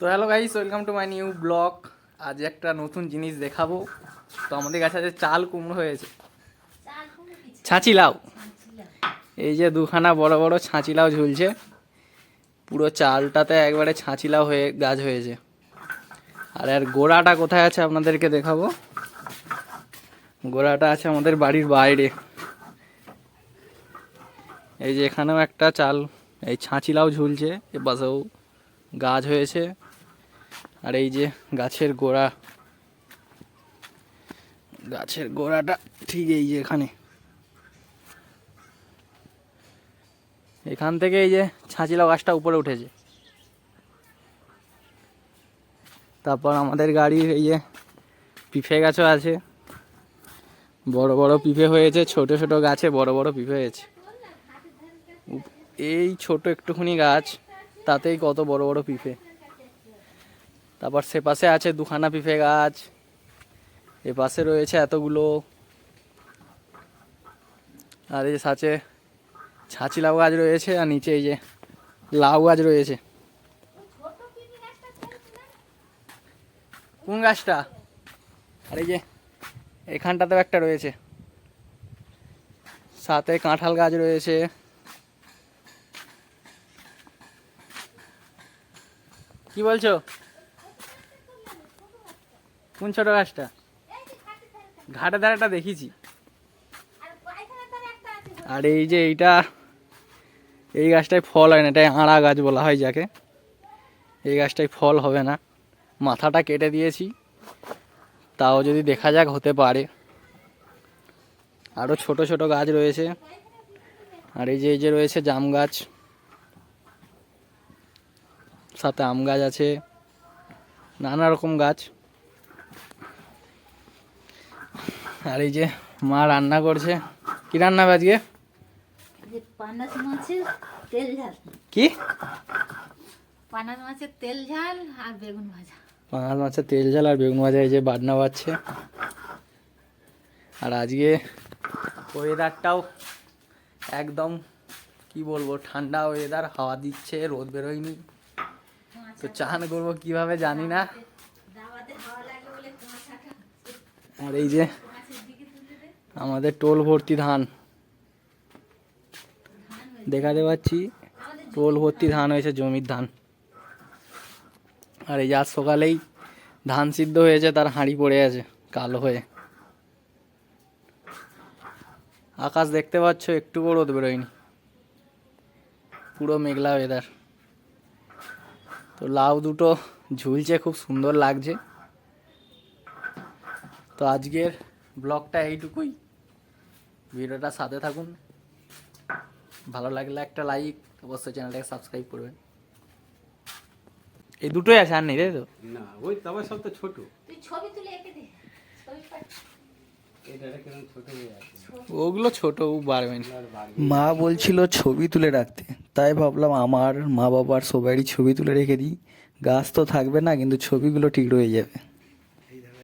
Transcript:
তো hello guys welcome to my new blog আজ একটা নতুন জিনিস দেখাবো। তো আমাদের কাছে আছে চাল কুমড়ো হয়েছে। ছাঁচি লাউ। এই যে দুখানা বড় বড় ছাঁচি লাউ ঝুলছে। পুরো চালটাতে একবারে ছাঁচি লাউ হয়ে গাছ হয়েছে। আর এর গোড়াটা কোথায় আছে আপনাদেরকে দেখাবো? গোড়াটা আছে আমাদের বাড়ির বাইরে। এই যে এখানেও একটা চাল, এই ছাঁচি লাউ ঝুলছে। এ পাশেও গাছ হয়েছে। আর এই যে গাছের গোড়া। গাছের গোড়াটা ঠিক এই যে এখানে। এখান থেকে এই যে ছাঁচিলা গাছটা উপরে উঠেছে। তারপর আমাদের গাড়ির এই যে পিফে গাছও আছে। বড় বড় পিফে হয়েছে, ছোট ছোট গাছে বড় বড় পিফে হয়েছে। এই ছোট একটুখানি গাছ, তাতেই কত বড় বড় পিফে। তারপর সে পাশে আছে দুখানা পিফে গাছ। এ পাশে রয়েছে এতগুলো। আর এই যে সাথে ছাঁচি লাউ গাছ রয়েছে, আর নিচে এই যে লাউ গাছ রয়েছে। কোন গাছটা? আর এই যে এখানটাতেও একটা রয়েছে। সাথে কাঁঠাল গাছ রয়েছে। কি বলছো? কোন ছোট গাছটা? ঘাটে ধারেটা দেখিছি। আর এই যে এইটা, এই গাছটায় ফল হয় না, এটাই আড়া গাছ বলা হয় যাকে। এই গাছটায় ফল হবে না। মাথাটা কেটে দিয়েছি। তাও যদি দেখা যাক হতে পারে। আরও ছোট ছোট গাছ রয়েছে। আর এই যে এই যে রয়েছে জাম গাছ। সাথে আম গাছ আছে। নানা রকম গাছ। আর এই যে মা রান্না করছে। কি রান্না হবে আজকে? পানাস মাছের তেল ঝাল। কি? পানাস মাছের তেল ঝাল আর বেগুন ভাজা। মাছের তেল ঝাল আর বেগুন ভাজা এই যে বাটনা বাচ্ছে আর আজকে ওয়েদারটাও একদম কি বলব ঠান্ডা ওয়েদার হাওয়া দিচ্ছে রোদ বেরোয়নি। তো চান করব কীভাবে জানি না। আর এই যে আমাদের টোল ভর্তি ধান। দেখাতে পাচ্ছি, টোল ভর্তি ধান হয়েছে, জমির ধান। আর এই আজ সকালেই ধান সিদ্ধ হয়েছে, তার হাঁড়ি পড়ে আছে, কালো হয়ে। আকাশ দেখতে পাচ্ছ একটুকু রোদ বেরোয়নি। পুরো মেঘলা ওয়েদার তো লাউ দুটো ঝুলছে, খুব সুন্দর লাগছে। তো আজকের ব্লগটা এইটুকুই। ভিডিওটা সাথে থাকুন। ভালো লাগলে একটা লাইক অবশ্যই চ্যানেলটাকে সাবস্ক্রাইব করবেন। এই দুটোই আছে আর নেই তাই তো? না ওই তবে সব তো ছোট। তুই ছবি তুলে এঁকে দে ছবি পাঠ। এটা কীরকম ছোট হয়ে আছে? ওগুলো ছোট বাড়বেন মা বলছিল ছবি তুলে রাখতে। তাই ভাবলাম আমার মা বাবার সবারই ছবি তুলে রেখে দিই। গাছ তো থাকবে না কিন্তু ছবিগুলো ঠিক রয়ে যাবে।